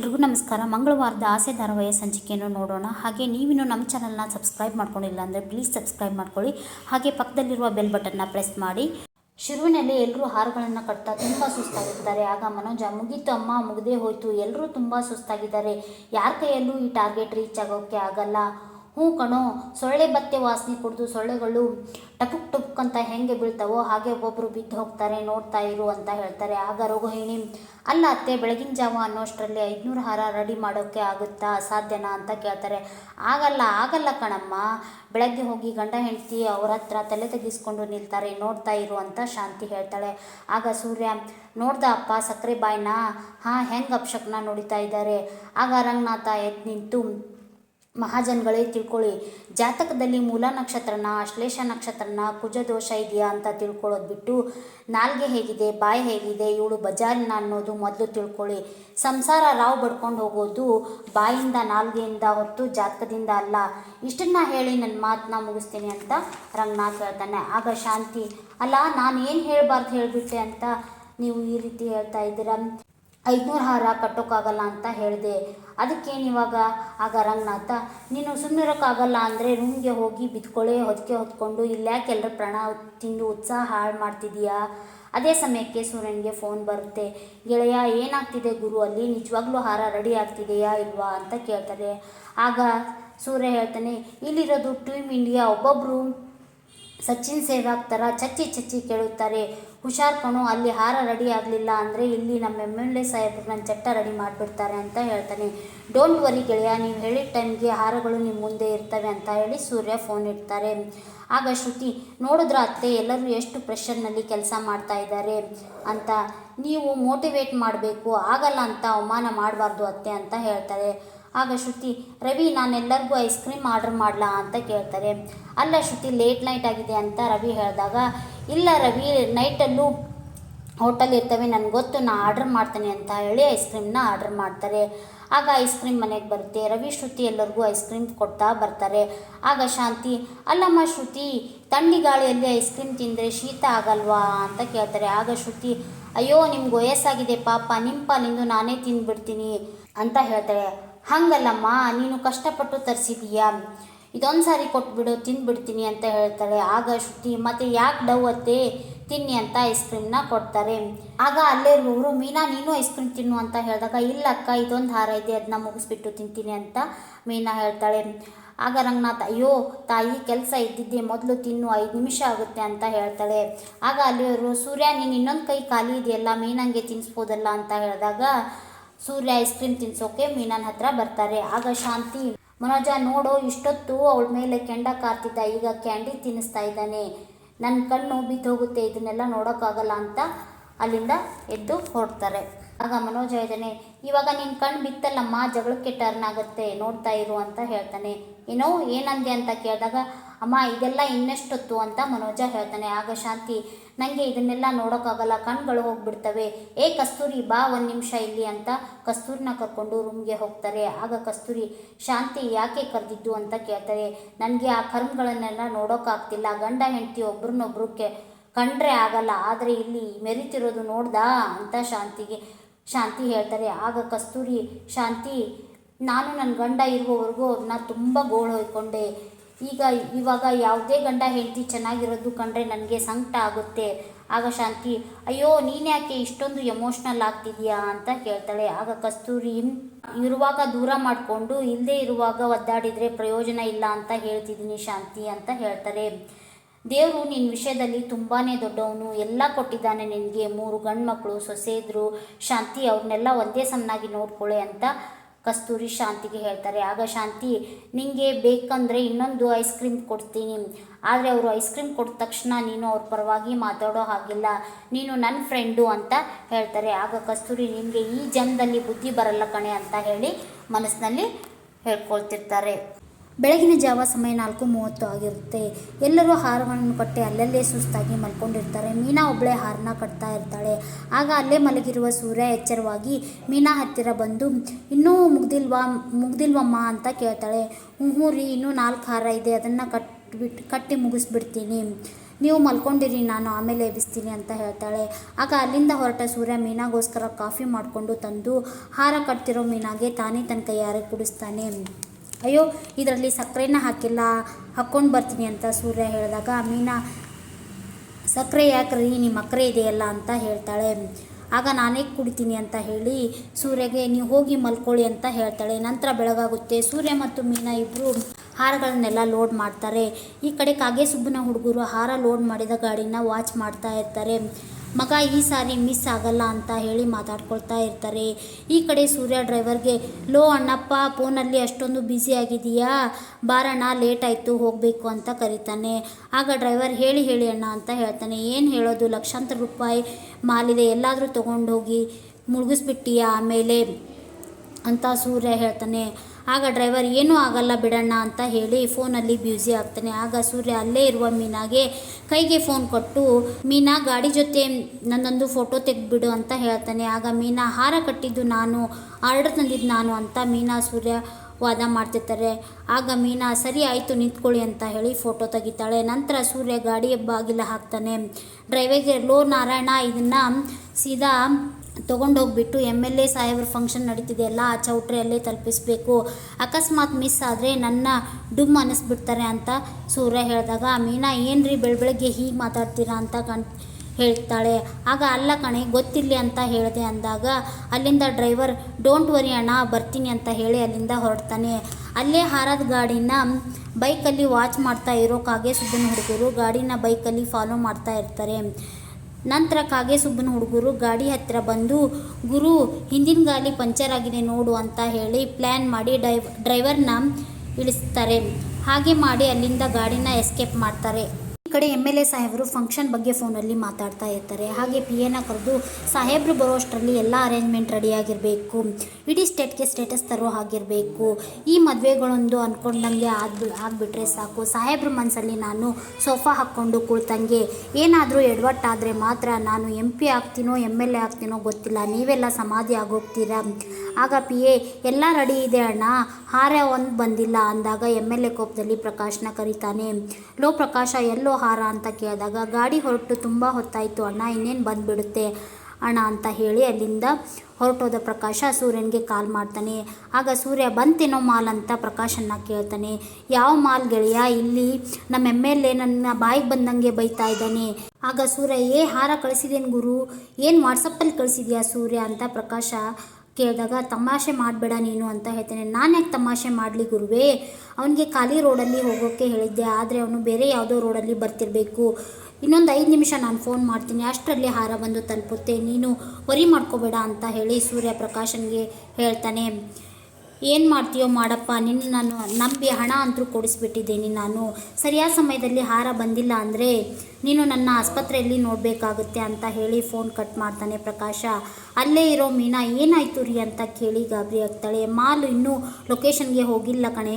ಎಲ್ರಿಗೂ ನಮಸ್ಕಾರ. ಮಂಗಳವಾರದ ಆಸೆ ಧಾರಾವಾಹಿ ಸಂಚಿಕೆಯನ್ನು ನೋಡೋಣ. ಹಾಗೆ ನೀವಿನ್ನೂ ನಮ್ಮ ಚಾನಲ್ನ ಸಬ್ಸ್ಕ್ರೈಬ್ ಮಾಡ್ಕೊಂಡಿಲ್ಲ ಅಂದರೆ ಪ್ಲೀಸ್ ಸಬ್ಸ್ಕ್ರೈಬ್ ಮಾಡ್ಕೊಳ್ಳಿ. ಹಾಗೆ ಪಕ್ಕದಲ್ಲಿರುವ ಬೆಲ್ ಬಟನ್ನ ಪ್ರೆಸ್ ಮಾಡಿ. ಶಿರುವಿನಲ್ಲಿ ಎಲ್ಲರೂ ಹಾರಗಳನ್ನು ಕಟ್ತಾ ತುಂಬ ಸುಸ್ತಾಗಿರ್ತಾರೆ ಆಗ ಮನೋಜ, ಮುಗೀತು ಅಮ್ಮ, ಮುಗದೇ ಹೋಯಿತು. ಎಲ್ಲರೂ ತುಂಬ ಸುಸ್ತಾಗಿದ್ದಾರೆ. ಯಾರ ಕೈಯಲ್ಲೂ ಈ ಟಾರ್ಗೆಟ್ ರೀಚ್ ಆಗೋಕ್ಕೆ ಆಗಲ್ಲ. ಹ್ಞೂ ಕಣೋ, ಸೊಳ್ಳೆ ಬತ್ತೆ ವಾಸನೆ ಕುಡಿದು ಸೊಳ್ಳೆಗಳು ಟಪುಕ್ ಟುಕ್ ಅಂತ ಹೆಂಗೆ ಬೀಳ್ತಾವೋ ಹಾಗೆ ಒಬ್ಬೊಬ್ಬರು ಬಿದ್ದು ಹೋಗ್ತಾರೆ, ನೋಡ್ತಾ ಇರು ಅಂತ ಹೇಳ್ತಾರೆ. ಆಗ ರೋಹಿಣಿ, ಅಲ್ಲ ಅತ್ತೆ, ಬೆಳಗಿನ ಜಾವ ಅನ್ನೋಷ್ಟರಲ್ಲಿ ಐದುನೂರು ಹಾರ ರೆಡಿ ಮಾಡೋಕ್ಕೆ ಆಗುತ್ತಾ ಸಾಧ್ಯನಾ ಅಂತ ಕೇಳ್ತಾರೆ. ಆಗಲ್ಲ ಆಗಲ್ಲ ಕಣಮ್ಮ. ಬೆಳಗ್ಗೆ ಹೋಗಿ ಗಂಡ ಹೆಂಡತಿ ಅವ್ರ ಹತ್ರ ತಲೆ ತೆಗೆಸ್ಕೊಂಡು ನಿಲ್ತಾರೆ, ನೋಡ್ತಾ ಇರು ಅಂತ ಶಾಂತಿ ಹೇಳ್ತಾಳೆ. ಆಗ ಸೂರ್ಯ, ನೋಡ್ದ ಅಪ್ಪ ಸಕ್ಕರೆ ಬಾಯ್ನ? ಹಾಂ, ಹೆಂಗೆ ಅಪ್ಶಕ್ನ ನೋಡಿತಾ ಇದ್ದಾರೆ? ಆಗ ರಂಗನಾಥ ಎದ್ದು ನಿಂತು ಮಹಾಜನ್ಗಳೇ ತಿಳ್ಕೊಳ್ಳಿ. ಜಾತಕದಲ್ಲಿ ಮೂಲ ನಕ್ಷತ್ರನ ಅಶ್ಲೇಷ ನಕ್ಷತ್ರನ ಕುಜದೋಷ ಇದೆಯಾ ಅಂತ ತಿಳ್ಕೊಳ್ಳೋದು ಬಿಟ್ಟು ನಾಲ್ಗೆ ಹೇಗಿದೆ, ಬಾಯಿ ಹೇಗಿದೆ ಇವಳು ಬಜಾರಿನ ಅನ್ನೋದು ಮೊದಲು ತಿಳ್ಕೊಳ್ಳಿ. ಸಂಸಾರ ರಾವ್ ಬಡ್ಕೊಂಡು ಹೋಗೋದು ಬಾಯಿಂದ ನಾಲ್ಗೆಯಿಂದ ಹೊತ್ತು ಜಾತಕದಿಂದ ಅಲ್ಲ. ಇಷ್ಟನ್ನ ಹೇಳಿ ನನ್ನ ಮಾತನ್ನ ಮುಗಿಸ್ತೀನಿ ಅಂತ ರಂಗನಾಥ್ ಹೇಳ್ತಾನೆ. ಆಗ ಶಾಂತಿ, ಅಲ್ಲ, ನಾನು ಏನು ಹೇಳಬಾರ್ದು ಹೇಳಿಬಿಟ್ಟೆ ಅಂತ ನೀವು ಈ ರೀತಿ ಹೇಳ್ತಾ ಇದ್ದೀರಾ? ಐದುನೂರು ಹಾರ ಕಟ್ಟೋಕ್ಕಾಗಲ್ಲ ಅಂತ ಹೇಳಿದೆ. ಅದಕ್ಕೇನು ಇವಾಗ? ಆಗ ರಂಗನಾಥ, ನೀನು ಸುಮ್ಮಿರೋಕ್ಕಾಗಲ್ಲ ಅಂದರೆ ರೂಮ್ಗೆ ಹೋಗಿ ಬಿದ್ಕೊಳ್ಳೆ, ಹೊದಿಕೆ ಹೊತ್ಕೊಂಡು ಇಲ್ಲ್ಯಾಕೆ ಎಲ್ಲರ ಪ್ರಾಣ ತಿಂದು ಉತ್ಸಾಹ ಹಾಳು ಮಾಡ್ತಿದೀಯಾ? ಅದೇ ಸಮಯಕ್ಕೆ ಸೂರ್ಯನಿಗೆ ಫೋನ್ ಬರುತ್ತೆ. ಗೆಳೆಯ, ಏನಾಗ್ತಿದೆ ಗುರು? ಅಲ್ಲಿ ನಿಜವಾಗ್ಲೂ ಹಾರ ರೆಡಿ ಆಗ್ತಿದೆಯಾ ಇಲ್ವಾ ಅಂತ ಕೇಳ್ತಾರೆ ಆಗ ಸೂರ್ಯ ಹೇಳ್ತಾನೆ, ಇಲ್ಲಿರೋದು ಟೀಮ್ ಇಂಡಿಯಾ ಒಬ್ಬೊಬ್ಬರು ಸಚಿನ್ ಸೇವಾಗ್ ಥರ ಚಚ್ಚಿ ಚಚ್ಚಿ ಕೇಳುತ್ತಾರೆ. ಹುಷಾರ್ ಕಣು, ಅಲ್ಲಿ ಹಾರ ರೆಡಿ ಆಗಲಿಲ್ಲ ಅಂದರೆ ಇಲ್ಲಿ ನಮ್ಮ ಎಂ ಎಲ್ ಎ ಸಾಹೇಬ್ರು ನನ್ನ ಚಟ್ಟ ರೆಡಿ ಮಾಡಿಬಿಡ್ತಾರೆ ಅಂತ ಹೇಳ್ತಾನೆ. ಡೋಂಟ್ ವರಿ ಗೆಳೆಯ, ನೀವು ಹೇಳಿದ ಟೈಮ್ಗೆ ಹಾರಗಳು ನಿಮ್ಮ ಮುಂದೆ ಇರ್ತವೆ ಅಂತ ಹೇಳಿ ಸೂರ್ಯ ಫೋನ್ ಇಡ್ತಾರೆ. ಆಗ ಶ್ರುತಿ, ನೋಡಿದ್ರ ಅತ್ತೆ, ಎಲ್ಲರೂ ಎಷ್ಟು ಪ್ರೆಷರ್ನಲ್ಲಿ ಕೆಲಸ ಮಾಡ್ತಾ ಇದ್ದಾರೆ ಅಂತ. ನೀವು ಮೋಟಿವೇಟ್ ಮಾಡಬೇಕು, ಆಗಲ್ಲ ಅಂತ ಅವಮಾನ ಮಾಡಬಾರ್ದು ಅತ್ತೆ ಅಂತ ಹೇಳ್ತಾರೆ ಆಗ ಶ್ರುತಿ, ರವಿ, ನಾನೆಲ್ಲರಿಗೂ ಐಸ್ ಕ್ರೀಮ್ ಆರ್ಡರ್ ಮಾಡಲಾ ಅಂತ ಕೇಳ್ತಾರೆ. ಅಲ್ಲ ಶ್ರುತಿ ಲೇಟ್ ನೈಟ್ ಆಗಿದೆ ಅಂತ ರವಿ ಹೇಳಿದಾಗ, ಇಲ್ಲ ರವಿ ನೈಟಲ್ಲೂ ಹೋಟೆಲ್ ಇರ್ತವೆ ನನಗೆ ಗೊತ್ತು ನಾ ಆರ್ಡರ್ ಮಾಡ್ತೇನೆ ಅಂತ ಹೇಳಿ ಐಸ್ ಕ್ರೀಮ್ನ ಆರ್ಡರ್ ಮಾಡ್ತಾರೆ. ಆಗ ಐಸ್ ಕ್ರೀಮ್ ಮನೆಗೆ ಬರುತ್ತೆ. ರವಿ, ಶ್ರುತಿ ಎಲ್ಲರಿಗೂ ಐಸ್ ಕ್ರೀಮ್ ಕೊಡ್ತಾ ಬರ್ತಾರೆ. ಆಗ ಶಾಂತಿ, ಅಲ್ಲಮ್ಮ ಶ್ರುತಿ ತಣ್ಣಿ ಗಾಳಿಯಲ್ಲಿ ಐಸ್ ಕ್ರೀಮ್ ತಿಂದರೆ ಶೀತ ಆಗಲ್ವಾ? ಅಂತ ಕೇಳ್ತಾರೆ. ಆಗ ಶ್ರುತಿ, ಅಯ್ಯೋ, ನಿಮ್ಗೆ ವಯಸ್ಸಾಗಿದೆ ಪಾಪ ನಿಮ್ಮ ಪಾಲಿಂದು ನಾನೇ ತಿಂದ್ಬಿಡ್ತೀನಿ. ಅಂತ ಹೇಳ್ತಾಳೆ ಹಂಗಲ್ಲಮ್ಮ, ನೀನು ಕಷ್ಟಪಟ್ಟು ತರಿಸಿದೀಯಾ? ಇದೊಂದು ಸಾರಿ ಕೊಟ್ಬಿಡು, ತಿನ್ಬಿಡ್ತೀನಿ ಅಂತ ಹೇಳ್ತಾಳೆ. ಆಗ ಶ್ರುತಿ, ಮತ್ತೆ ಯಾಕೆ ಡವ್ ಅತ್ತೆ? ತಿನ್ನಿ ಅಂತ ಐಸ್ ಕ್ರೀಮ್ನ ಕೊಡ್ತಾರೆ. ಆಗ ಅಲ್ಲೇ ಇರುವವರು ಮೀನಾ, ನೀನು ಐಸ್ ಕ್ರೀಮ್ ತಿನ್ನು ಅಂತ ಹೇಳಿದಾಗ ಇಲ್ಲ ಅಕ್ಕ ಇದೊಂದು ಹಾರ ಇದೆ ಅದನ್ನ ಮುಗಿಸ್ಬಿಟ್ಟು ತಿಂತೀನಿ ಅಂತ ಮೀನಾ ಹೇಳ್ತಾಳೆ. ಆಗ ರಂಗನಾಥ, ಅಯ್ಯೋ, ತಾಯಿ ಕೆಲಸ ಇದ್ದಿದ್ದೆ, ಮೊದಲು ತಿನ್ನು, ಐದು ನಿಮಿಷ ಆಗುತ್ತೆ ಅಂತ ಹೇಳ್ತಾಳೆ. ಆಗ ಅಲ್ಲಿಯವರು ಸೂರ್ಯ, ನೀನು ಇನ್ನೊಂದು ಕೈ ಖಾಲಿ ಇದೆಯಲ್ಲ, ಮೀನಂಗೆ ತಿನ್ನಿಸ್ಬೋದಲ್ಲ ಅಂತ ಹೇಳಿದಾಗ ಸೂರ್ಯ ಐಸ್ ಕ್ರೀಮ್ ತಿನ್ಸೋಕೆ ಮೀನನ ಹತ್ರ ಬರ್ತಾರೆ. ಆಗ ಶಾಂತಿ, ಮನೋಜ ನೋಡು, ಇಷ್ಟೊತ್ತು ಅವಳ ಮೇಲೆ ಕೆಂಡ ಕಾರ್ತಿದ್ದ. ಈಗ ಕ್ಯಾಂಡಿ ತಿನ್ನಿಸ್ತಾ ಇದ್ದಾನೆ. ನನ್ನ ಕಣ್ಣು ಬಿದ್ದೋಗುತ್ತೆ, ಇದನ್ನೆಲ್ಲ ನೋಡೋಕ್ಕಾಗಲ್ಲ ಅಂತ ಅಲ್ಲಿಂದ ಎದ್ದು ಹೊರಡ್ತಾರೆ. ಆಗ ಮನೋಜ ಇದ್ದಾನೆ ಇವಾಗ ನಿನ್ನ ಕಣ್ಣು ಬಿತ್ತಲ್ಲಮ್ಮ, ಜಗಳಕ್ಕೆ ಟರ್ನ್ ಆಗುತ್ತೆ. ನೋಡ್ತಾ ಇರು ಅಂತ ಹೇಳ್ತಾನೆ. ಏನೋ, ಏನಂದೆ? ಅಂತ ಕೇಳಿದಾಗ ಅಮ್ಮ, ಇದೆಲ್ಲ ಇನ್ನೆಷ್ಟೊತ್ತು ಅಂತ ಮನೋಜ ಹೇಳ್ತಾನೆ. ಆಗ ಶಾಂತಿ ನನಗೆ ಇದನ್ನೆಲ್ಲ ನೋಡೋಕ್ಕಾಗಲ್ಲ, ಕಣ್ಗಳು ಹೋಗ್ಬಿಡ್ತವೆ. ಏ ಕಸ್ತೂರಿ, ಬಾ ಒಂದು ನಿಮಿಷ ಇಲ್ಲಿ ಅಂತ ಕಸ್ತೂರಿನ ಕರ್ಕೊಂಡು ರೂಮ್ಗೆ ಹೋಗ್ತಾರೆ. ಆಗ ಕಸ್ತೂರಿ, ಶಾಂತಿ ಯಾಕೆ ಕರೆದಿದ್ದು ಅಂತ ಕೇಳ್ತಾರೆ. ನನಗೆ ಆ ಕರ್ಮ್ಗಳನ್ನೆಲ್ಲ ನೋಡೋಕ್ಕಾಗ್ತಿಲ್ಲ. ಗಂಡ, ಹೆಂಡತಿ ಒಬ್ರನ್ನೊಬ್ರು ಕೆ, ಕಂಡ್ರೆ ಆಗಲ್ಲ. ಆದರೆ ಇಲ್ಲಿ ಮೆರಿತಿರೋದು ನೋಡ್ದಾ ಅಂತ ಶಾಂತಿಗೆ, ಶಾಂತಿ ಹೇಳ್ತಾರೆ. ಆಗ ಕಸ್ತೂರಿ, ಶಾಂತಿ, ನಾನು ನನ್ನ ಗಂಡ ಇರುವವರೆಗೂ ಅವ್ರನ್ನ ತುಂಬ ಗೋಳು ಹೊಯ್ಕೊಂಡೆ. ಈಗ ಇವಾಗ ಯಾವುದೇ ಗಂಡ ಹೆಂಡತಿ ಚೆನ್ನಾಗಿರೋದು ಕಂಡ್ರೆ ನನಗೆ ಸಂಕಟ ಆಗುತ್ತೆ. ಆಗ ಶಾಂತಿ, ಅಯ್ಯೋ ನೀನ್ಯಾಕೆ ಇಷ್ಟೊಂದು ಎಮೋಷ್ನಲ್ ಆಗ್ತಿದೆಯಾ? ಅಂತ ಕೇಳ್ತಾಳೆ. ಆಗ ಕಸ್ತೂರಿ ಇರುವಾಗ ದೂರ ಮಾಡಿಕೊಂಡು ಇಲ್ಲದೆ ಇರುವಾಗ ಒದ್ದಾಡಿದರೆ ಪ್ರಯೋಜನ ಇಲ್ಲ ಅಂತ ಹೇಳ್ತಿದ್ದೀನಿ ಶಾಂತಿ ಅಂತ ಹೇಳ್ತಾರೆ ದೇವರು ನಿನ್ನ ವಿಷಯದಲ್ಲಿ ತುಂಬಾ ದೊಡ್ಡವನು. ಎಲ್ಲ ಕೊಟ್ಟಿದ್ದಾನೆ ನಿನಗೆ. ಮೂರು ಗಂಡು ಮಕ್ಕಳು ಸೊಸೆದ್ರು ಶಾಂತಿ ಅವ್ರನ್ನೆಲ್ಲ ಒಂದೇ ಸಮನಾಗಿ ನೋಡ್ಕೊಳ್ಳೆ ಅಂತ ಕಸ್ತೂರಿ ಶಾಂತಿಗೆ ಹೇಳ್ತಾರೆ, ಆಗ ಶಾಂತಿ, ನಿಂಗೆ ಬೇಕಂದರೆ ಇನ್ನೊಂದು ಐಸ್ ಕ್ರೀಮ್ ಕೊಡ್ತೀನಿ. ಆದರೆ ಅವರು ಐಸ್ ಕ್ರೀಮ್ ಕೊಟ್ಟ ತಕ್ಷಣ ನೀನು ಅವ್ರ ಪರವಾಗಿ ಮಾತಾಡೋ ಹಾಗಿಲ್ಲ. ನೀನು ನನ್ನ ಫ್ರೆಂಡು ಅಂತ ಹೇಳ್ತಾರೆ. ಆಗ ಕಸ್ತೂರಿ ನಿಮಗೆ ಈ ಜನ್ಮದಲ್ಲಿ ಬುದ್ಧಿ ಬರಲ್ಲ ಕಣೆ ಅಂತ ಹೇಳಿ ಮನಸ್ಸಿನಲ್ಲಿ ಹೇಳ್ಕೊಳ್ತಿರ್ತಾರೆ. ಬೆಳಗಿನ ಜಾವ ಸಮಯ ನಾಲ್ಕು ಮೂವತ್ತು ಆಗಿರುತ್ತೆ. ಎಲ್ಲರೂ ಹಾರವನ್ನು ಕಟ್ಟಿ ಅಲ್ಲಲ್ಲೇ ಸುಸ್ತಾಗಿ ಮಲ್ಕೊಂಡಿರ್ತಾರೆ. ಮೀನಾ ಒಬ್ಬಳೆ ಹಾರನ ಕಟ್ತಾ ಇರ್ತಾಳೆ. ಆಗ ಅಲ್ಲೇ ಮಲಗಿರುವ ಸೂರ್ಯ ಎಚ್ಚರವಾಗಿ ಮೀನಾ ಹತ್ತಿರ ಬಂದು, ಇನ್ನೂ ಮುಗ್ದಿಲ್ವಾ, ಮುಗ್ದಿಲ್ವಮ್ಮ? ಅಂತ ಕೇಳ್ತಾಳೆ. ಹ್ಞೂ ರೀ, ಇನ್ನೂ ನಾಲ್ಕು ಹಾರ ಇದೆ. ಅದನ್ನು ಕಟ್ಬಿಟ್ಟು ಕಟ್ಟಿ ಮುಗಿಸ್ಬಿಡ್ತೀನಿ. ನೀವು ಮಲ್ಕೊಂಡಿರಿ, ನಾನು ಆಮೇಲೆ ಎಬ್ಬಿಸ್ತೀನಿ, ಅಂತ ಹೇಳ್ತಾಳೆ. ಆಗ ಅಲ್ಲಿಂದ ಹೊರಟ ಸೂರ್ಯ ಮೀನಾಗೋಸ್ಕರ ಕಾಫಿ ಮಾಡಿಕೊಂಡು ತಂದು, ಹಾರ ಕಟ್ತಿರೋ ಮೀನಾಗೆ ತಾನೇ ತನ್ನ ಕೈಯಾರೆ ಕುಡಿಸ್ತಾನೆ. ಅಯ್ಯೋ, ಇದರಲ್ಲಿ ಸಕ್ಕರೆನ ಹಾಕಿಲ್ಲ, ಹಾಕ್ಕೊಂಡು ಬರ್ತೀನಿ ಅಂತ ಸೂರ್ಯ ಹೇಳಿದಾಗ, ಮೀನಾ, ಸಕ್ಕರೆ ಯಾಕ್ರಿ ನಿಮ್ಮ ಅಕ್ಕರೆ ಇದೆಯಲ್ಲ ಅಂತ ಹೇಳ್ತಾಳೆ. ಆಗ ನಾನೇ ಕುಡಿತೀನಿ ಅಂತ ಹೇಳಿ ಸೂರ್ಯಗೆ, ನೀವು ಹೋಗಿ ಮಲ್ಕೊಳ್ಳಿ ಅಂತ ಹೇಳ್ತಾಳೆ. ನಂತರ ಬೆಳಗಾಗುತ್ತೆ. ಸೂರ್ಯ ಮತ್ತು ಮೀನಾ ಇಬ್ಬರು ಹಾರಗಳನ್ನೆಲ್ಲ ಲೋಡ್ ಮಾಡ್ತಾರೆ. ಈ ಕಡೆ ಕಾಗೆ ಸುಬ್ಬನ ಹುಡುಗರು ಹಾರ ಲೋಡ್ ಮಾಡಿದ ಗಾಡಿನ ವಾಚ್ ಮಾಡ್ತಾ ಇರ್ತಾರೆ. ಮಗ ಈ ಸಾರಿ ಮಿಸ್ ಆಗಲ್ಲ ಅಂತ ಹೇಳಿ ಮಾತಾಡ್ಕೊಳ್ತಾ ಇರ್ತಾರೆ. ಈ ಕಡೆ ಸೂರ್ಯ ಡ್ರೈವರ್ಗೆ ಲೋ ಅಣ್ಣಪ್ಪ ಫೋನಲ್ಲಿ ಅಷ್ಟೊಂದು ಬ್ಯುಸಿ ಆಗಿದೆಯಾ ಬಾರಣ್ಣ ಲೇಟ್ ಆಯಿತು, ಹೋಗಬೇಕು ಅಂತ ಕರೀತಾನೆ. ಆಗ ಡ್ರೈವರ್ ಹೇಳಿ ಹೇಳಿ ಅಣ್ಣ ಅಂತ ಹೇಳ್ತಾನೆ. ಏನು ಹೇಳೋದು? ಲಕ್ಷಾಂತರ ರೂಪಾಯಿ ಮಾಲಿದೆ. ಎಲ್ಲಾದರೂ ತೊಗೊಂಡೋಗಿ ಮುಳುಗಿಸ್ಬಿಟ್ಟಿಯಾ? ಆಮೇಲೆ ಅಂತ ಸೂರ್ಯ ಹೇಳ್ತಾನೆ, ಆಗ ಡ್ರೈವರ್, ಏನೂ ಆಗಲ್ಲ ಬಿಡೋಣ ಅಂತ ಹೇಳಿ ಫೋನಲ್ಲಿ ಬ್ಯೂಸಿ ಆಗ್ತಾನೆ. ಆಗ ಸೂರ್ಯ ಅಲ್ಲೇ ಇರುವ ಮೀನಾಗೆ ಕೈಗೆ ಫೋನ್ ಕೊಟ್ಟು, ಮೀನಾ, ಗಾಡಿ ಜೊತೆ ನನ್ನೊಂದು ಫೋಟೋ ತೆಗೆದ್ಬಿಡು ಅಂತ ಹೇಳ್ತಾನೆ. ಆಗ ಮೀನಾ, ಹಾರ ಕಟ್ಟಿದ್ದು ನಾನು, ಆರ್ಡರ್ ತಂದಿದ್ದು ನಾನು ಅಂತ ಮೀನಾ ಸೂರ್ಯ ವಾದ ಮಾಡ್ತಿರ್ತಾರೆ. ಆಗ ಮೀನಾ, ಸರಿ ಆಯಿತು, ನಿಂತ್ಕೊಳ್ಳಿ ಅಂತ ಹೇಳಿ ಫೋಟೋ ತೆಗಿತಾಳೆ. ನಂತರ ಸೂರ್ಯ ಗಾಡಿ ಬಾಗಿಲ ಹಾಕ್ತಾನೆ. ಡ್ರೈವರ್ಗೆ, ಲೋ ನಾರಾಯಣ, ಇದನ್ನು ಸೀದಾ ತೊಗೊಂಡೋಗ್ಬಿಟ್ಟು ಎಂ ಎಲ್ ಎ ಸಾಹೇಬ್ರ ಫಂಕ್ಷನ್ ನಡೀತಿದೆಯಲ್ಲ ಆ ಚೌಟ್ರಿಯಲ್ಲೇ ತಲುಪಿಸ್ಬೇಕು. ಅಕಸ್ಮಾತ್ ಮಿಸ್ ಆದರೆ ನನ್ನ ಡುಮ್ ಅನ್ನಿಸ್ಬಿಡ್ತಾರೆ ಅಂತ ಸೂರ್ಯ ಹೇಳಿದಾಗ, ಮೀನಾ, ಏನ್ರಿ ಬೆಳ ಬೆಳಗ್ಗೆ ಹೀಗೆ ಮಾತಾಡ್ತೀರಾ ಅಂತ ಕಣ್ ಹೇಳ್ತಾಳೆ. ಆಗ, ಅಲ್ಲ ಕಣೆ, ಗೊತ್ತಿರಲಿ ಅಂತ ಹೇಳಿದೆ ಅಂದಾಗ, ಅಲ್ಲಿಂದ ಡ್ರೈವರ್ ಡೋಂಟ್ ವರಿ ಅಣ್ಣ, ಬರ್ತೀನಿ ಅಂತ ಹೇಳಿ ಅಲ್ಲಿಂದ ಹೊರಡ್ತಾನೆ. ಅಲ್ಲೇ ಹಾರದ ಗಾಡಿನ ಬೈಕಲ್ಲಿ ವಾಚ್ ಮಾಡ್ತಾ ಇರೋ ಸುಬ್ಬನ ಹುಡುಗರು ಗಾಡಿನ ಬೈಕಲ್ಲಿ ಫಾಲೋ ಮಾಡ್ತಾ ಇರ್ತಾರೆ. ನಂತರ ಕಾಗೆಸುಬ್ಬನ ಹುಡುಗರು ಗಾಡಿ ಹತ್ತಿರ ಬಂದು, ಗುರು, ಹಿಂದಿನ ಗಾಲಿ ಪಂಚರ್ ಆಗಿದೆ ನೋಡು ಅಂತ ಹೇಳಿ ಪ್ಲ್ಯಾನ್ ಮಾಡಿ ಡೈವ್, ಡ್ರೈವರ್ನ ಇಳಿಸ್ತಾರೆ. ಹಾಗೆ ಮಾಡಿ ಅಲ್ಲಿಂದ ಗಾಡಿನ ಎಸ್ಕೇಪ್ ಮಾಡ್ತಾರೆ. ಕಡೆ ಎಂ ಎಲ್ ಎ ಸಾಹೇಬರು ಫಂಕ್ಷನ್ ಬಗ್ಗೆ ಫೋನಲ್ಲಿ ಮಾತಾಡ್ತಾ ಇರ್ತಾರೆ. ಹಾಗೆ ಪಿ ಎನ ಕರೆದು, ಸಾಹೇಬರು ಬರೋಷ್ಟರಲ್ಲಿ ಎಲ್ಲ ಅರೇಂಜ್ಮೆಂಟ್ ರೆಡಿಯಾಗಿರಬೇಕು ಇಡೀ ಸ್ಟೇಟ್ಗೆ ಸ್ಟೇಟಸ್ ತರೋ ಆಗಿರಬೇಕು ಈ ಮದುವೆಗಳೊಂದು ಅಂದ್ಕೊಂಡಂಗೆ ಆಗ್ಬಿ, ಆಗಿಬಿಟ್ರೆ ಸಾಕು. ಸಾಹೇಬ್ರ ಮನಸ್ಸಲ್ಲಿ ನಾನು ಸೋಫಾ ಹಾಕ್ಕೊಂಡು ಕುಳಿತಂಗೆ. ಏನಾದರೂ ಎಡವಟ್ಟಾದರೆ ಮಾತ್ರ ನಾನು ಎಂ ಪಿ ಆಗ್ತೀನೋ ಎಂ ಎಲ್ ಎ ಆಗ್ತೀನೋ ಗೊತ್ತಿಲ್ಲ. ನೀವೆಲ್ಲ ಸಮಾಧಿ ಆಗೋಗ್ತೀರಾ? ಆಗ ಪಿ ಎ ಎಲ್ಲ ರೆಡಿ ಇದೆ ಅಣ್ಣ. ಹಾರ ಒಂದು ಬಂದಿಲ್ಲ. ಅಂದಾಗ ಎಂ ಎಲ್ ಎ ಕೋಪದಲ್ಲಿ ಪ್ರಕಾಶ್ನ ಕರೀತಾನೆ, ಲೋ ಪ್ರಕಾಶ, ಎಲ್ಲೋ ಹಾರ ಅಂತ ಕೇಳಿದಾಗ, ಗಾಡಿ ಹೊರಟು ತುಂಬ ಹೊತ್ತಾಯಿತು ಅಣ್ಣ, ಇನ್ನೇನು ಬಂದುಬಿಡುತ್ತೆ ಅಣ್ಣ ಅಂತ ಹೇಳಿ ಅಲ್ಲಿಂದ ಹೊರಟೋದ ಪ್ರಕಾಶ ಸೂರ್ಯನಿಗೆ ಕಾಲ್ ಮಾಡ್ತಾನೆ. ಆಗ ಸೂರ್ಯ ಬಂತೇನೋ ಮಾಲ್ ಅಂತ ಪ್ರಕಾಶನ್ನ ಕೇಳ್ತಾನೆ. ಯಾವ ಮಾಲ್ ಗೆಳೆಯ? ಇಲ್ಲಿ ನಮ್ಮ ಎಂ ಎಲ್ ಎ ನನ್ನ ಬಾಯಿಗೆ ಬಂದಂಗೆ ಬೈತಾ ಇದ್ದಾನೆ. ಆಗ ಸೂರ್ಯ, ಏ, ಹಾರ ಕಳಿಸಿದೇನು ಗುರು? ಏನು ವಾಟ್ಸಪ್ಪಲ್ಲಿ ಕಳಿಸಿದ್ಯಾ ಸೂರ್ಯ? ಅಂತ ಪ್ರಕಾಶ ಕೇಳಿದಾಗ, ತಮಾಷೆ ಮಾಡಬೇಡ ನೀನು ಅಂತ ಹೇಳ್ತೇನೆ. ನಾನು ಯಾಕೆ ತಮಾಷೆ ಮಾಡಲಿ ಗುರುವೇ? ಅವನಿಗೆ ಖಾಲಿ ರೋಡಲ್ಲಿ ಹೋಗೋಕ್ಕೆ ಹೇಳಿದ್ದೆ, ಆದರೆ ಅವನು ಬೇರೆ ಯಾವುದೋ ರೋಡಲ್ಲಿ ಬರ್ತಿರಬೇಕು. ಇನ್ನೊಂದು ಐದು ನಿಮಿಷ ನಾನು ಫೋನ್ ಮಾಡ್ತೀನಿ, ಅಷ್ಟರಲ್ಲಿ ಹಾರ ಬಂದು ತಲುಪುತ್ತೆ. ನೀನು ವರಿ ಮಾಡ್ಕೋಬೇಡ ಅಂತ ಹೇಳಿ ಸೂರ್ಯ ಪ್ರಕಾಶನ್ಗೆ ಹೇಳ್ತಾನೆ. ಏನು ಮಾಡ್ತೀಯೋ ಮಾಡಪ್ಪ, ನಿನ್ನ ನಾನು ನಂಬಿ ಹಣ ಅಂತೂ ಕೊಡಿಸ್ಬಿಟ್ಟಿದ್ದೀನಿ ನಾನು. ಸರಿಯಾದ ಸಮಯದಲ್ಲಿ ಹಾರ ಬಂದಿಲ್ಲ ಅಂದರೆ ನೀನು ನನ್ನ ಆಸ್ಪತ್ರೆಯಲ್ಲಿ ನೋಡಬೇಕಾಗುತ್ತೆ ಅಂತ ಹೇಳಿ ಫೋನ್ ಕಟ್ ಮಾಡ್ತಾನೆ ಪ್ರಕಾಶ. ಅಲ್ಲೇ ಇರೋ ಮೀನಾ, ಏನಾಯ್ತು ರೀ ಅಂತ ಕೇಳಿ ಗಾಬರಿ ಆಗ್ತಾಳೆ. ಮಾಲು ಇನ್ನೂ ಲೊಕೇಶನ್ಗೆ ಹೋಗಿಲ್ಲ ಕಣೆ.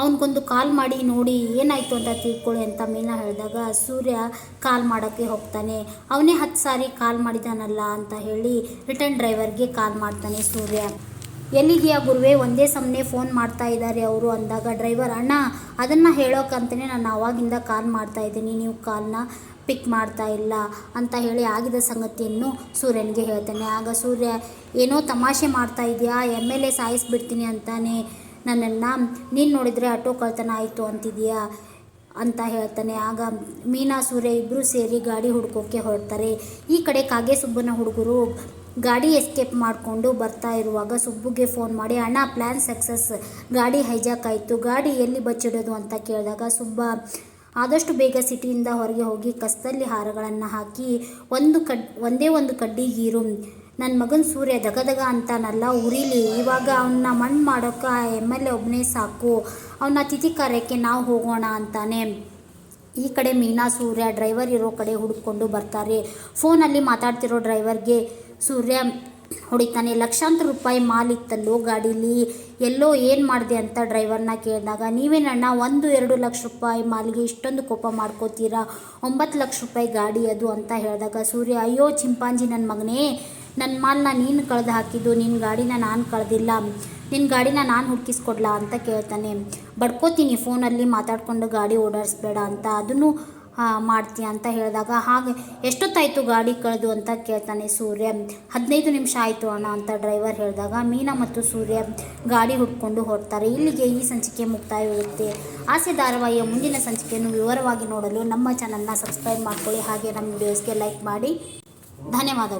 ಅವನಿಗೊಂದು ಕಾಲ್ ಮಾಡಿ ನೋಡಿ, ಏನಾಯಿತು ಅಂತ ತಿಳ್ಕೊಳ್ಳಿ ಅಂತ ಮೀನಾ ಹೇಳಿದಾಗ, ಸೂರ್ಯ ಕಾಲ್ ಮಾಡೋಕ್ಕೆ ಹೋಗ್ತಾನೆ. ಅವನೇ ಹತ್ತು ಸಾರಿ ಕಾಲ್ ಮಾಡಿದಾನಲ್ಲ ಅಂತ ಹೇಳಿ ರಿಟರ್ನ್ ಡ್ರೈವರ್ಗೆ ಕಾಲ್ ಮಾಡ್ತಾನೆ ಸೂರ್ಯ. ಎಲ್ಲಿದೆಯಾ ಗುರುವೇ? ಒಂದೇ ಸಮನೆ ಫೋನ್ ಮಾಡ್ತಾ ಇದ್ದಾರೆ ಅವರು ಅಂದಾಗ ಡ್ರೈವರ್ ಅಣ್ಣ, ಅದನ್ನು ಹೇಳೋಕ್ಕಂತಲೇ ನಾನು ಅವಾಗಿಂದ ಕಾಲ್ ಮಾಡ್ತಾ ಇದ್ದೀನಿ. ನೀವು ಕಾಲ್ನ ಪಿಕ್ ಮಾಡ್ತಾ ಇಲ್ಲ ಅಂತ ಹೇಳಿ ಆಗಿದ ಸಂಗತಿಯನ್ನು ಸೂರ್ಯನಿಗೆ ಹೇಳ್ತಾನೆ. ಆಗ ಸೂರ್ಯ, ಏನೋ ತಮಾಷೆ ಮಾಡ್ತಾ ಇದೆಯಾ? ಎಂ ಎಲ್ ಎ ಸಾಯಿಸ್ಬಿಡ್ತೀನಿ ಅಂತಾನೆ. ನನ್ನನ್ನು ನೀನು ನೋಡಿದರೆ ಆಟೋ ಕಳ್ತನ ಆಯಿತು ಅಂತಿದೆಯಾ? ಅಂತ ಹೇಳ್ತಾನೆ. ಆಗ ಮೀನಾ, ಸೂರ್ಯ ಇಬ್ಬರು ಸೇರಿ ಗಾಡಿ ಹುಡ್ಕೋಕ್ಕೆ ಹೊರಡ್ತಾರೆ. ಈ ಕಡೆ ಕಾಗೆ ಸುಬ್ಬನ ಹುಡುಗರು ಗಾಡಿ ಎಸ್ಕೇಪ್ ಮಾಡಿಕೊಂಡು ಬರ್ತಾ ಇರುವಾಗ ಸುಬ್ಬುಗೆ ಫೋನ್ ಮಾಡಿ, ಅಣ್ಣ ಪ್ಲ್ಯಾನ್ ಸಕ್ಸಸ್ ಗಾಡಿ ಹೈಜಾಕ್ ಆಯಿತು. ಗಾಡಿ ಎಲ್ಲಿ ಬಚ್ಚಿಡೋದು ಅಂತ ಕೇಳಿದಾಗ ಸುಬ್ಬ ಆದಷ್ಟು ಬೇಗ ಸಿಟಿಯಿಂದ ಹೊರಗೆ ಹೋಗಿ ಕಸದಲ್ಲಿ ಹಾರಗಳನ್ನು ಹಾಕಿ, ಒಂದು ಕಡ್, ಒಂದೇ ಒಂದು ಕಡ್ಡಿ ಗೀರು. ನನ್ನ ಮಗನ ಸೂರ್ಯ ದಗದಗ ಅಂತಾನಲ್ಲ ಉರಿಲಿ ಇವಾಗ ಅವನ್ನ ಮಣ್ಣು ಮಾಡೋಕೆ ಆ ಎಂ ಎಲ್ ಎ ಒಬ್ಬನೇ ಸಾಕು. ಅವನ ಅತಿಥಿ ಕಾರ್ಯಕ್ಕೆ ನಾವು ಹೋಗೋಣ ಅಂತಾನೆ. ಈ ಕಡೆ ಮೀನಾ, ಸೂರ್ಯ ಡ್ರೈವರ್ ಇರೋ ಕಡೆ ಹುಡುಕೊಂಡು ಬರ್ತಾರೆ. ಫೋನಲ್ಲಿ ಮಾತಾಡ್ತಿರೋ ಡ್ರೈವರ್ಗೆ ಸೂರ್ಯ ಹೊಡಿತಾನೆ, ಲಕ್ಷಾಂತರ ರೂಪಾಯಿ ಮಾಲಿತ್ತಲ್ಲೋ ಗಾಡೀಲಿ, ಎಲ್ಲೋ ಏನು ಮಾಡಿದೆ ಅಂತ ಡ್ರೈವರ್ನ ಕೇಳಿದಾಗ ನೀವೇನಣ್ಣ ಒಂದು ಎರಡು ಲಕ್ಷ ರೂಪಾಯಿ ಮಾಲಿಗೆ, ಇಷ್ಟೊಂದು ಕೋಪ ಮಾಡ್ಕೋತೀರಾ? ಒಂಬತ್ತು ಲಕ್ಷ ರೂಪಾಯಿ ಗಾಡಿ ಅದು ಅಂತ ಹೇಳಿದಾಗ ಸೂರ್ಯ, ಅಯ್ಯೋ ಚಿಂಪಾಂಜಿ ನನ್ನ ಮಗನೇ ನನ್ನ ಮಾಲನ್ನ ನೀನು ಕಳೆದು ಹಾಕಿದ್ದು ನಿನ್ನ ಗಾಡಿನ ನಾನು ಕಳೆದಿಲ್ಲ ನಿನ್ನ ಗಾಡಿನ ನಾನು ಹುಡುಕಿಸ್ಕೊಡ್ಲಾ ಅಂತ ಕೇಳ್ತಾನೆ. ಬಡ್ಕೋತೀನಿ, ಫೋನಲ್ಲಿ ಮಾತಾಡ್ಕೊಂಡು ಗಾಡಿ ಓಡಾಡಿಸ್ಬೇಡ ಅಂತ. ಅದನ್ನು ಮಾಡ್ತೀಯ ಅಂತ ಹೇಳಿದಾಗ, ಹಾಗೆ, ಎಷ್ಟೊತ್ತಾಯಿತು ಗಾಡಿ ಕಳೆದು? ಅಂತ ಕೇಳ್ತಾನೆ ಸೂರ್ಯ. ಹದಿನೈದು ನಿಮಿಷ ಆಯಿತು ಅಣ್ಣ, ಅಂತ ಡ್ರೈವರ್ ಹೇಳಿದಾಗ, ಮೀನಾ ಮತ್ತು ಸೂರ್ಯ ಗಾಡಿ ಹುಡ್ಕೊಂಡು ಹೊರಡ್ತಾರೆ ಇಲ್ಲಿಗೆ ಈ ಸಂಚಿಕೆ ಮುಕ್ತಾಯವಾಗುತ್ತೆ. ಆಸೆ ಧಾರಾವಾಹಿಯ ಮುಂದಿನ ಸಂಚಿಕೆಯನ್ನು ವಿವರವಾಗಿ ನೋಡಲು ನಮ್ಮ ಚಾನಲ್ನ ಸಬ್ಸ್ಕ್ರೈಬ್ ಮಾಡ್ಕೊಳ್ಳಿ. ಹಾಗೆ ನಮ್ಮ ವಿಡಿಯೋಸ್ಗೆ ಲೈಕ್ ಮಾಡಿ. ಧನ್ಯವಾದಗಳು.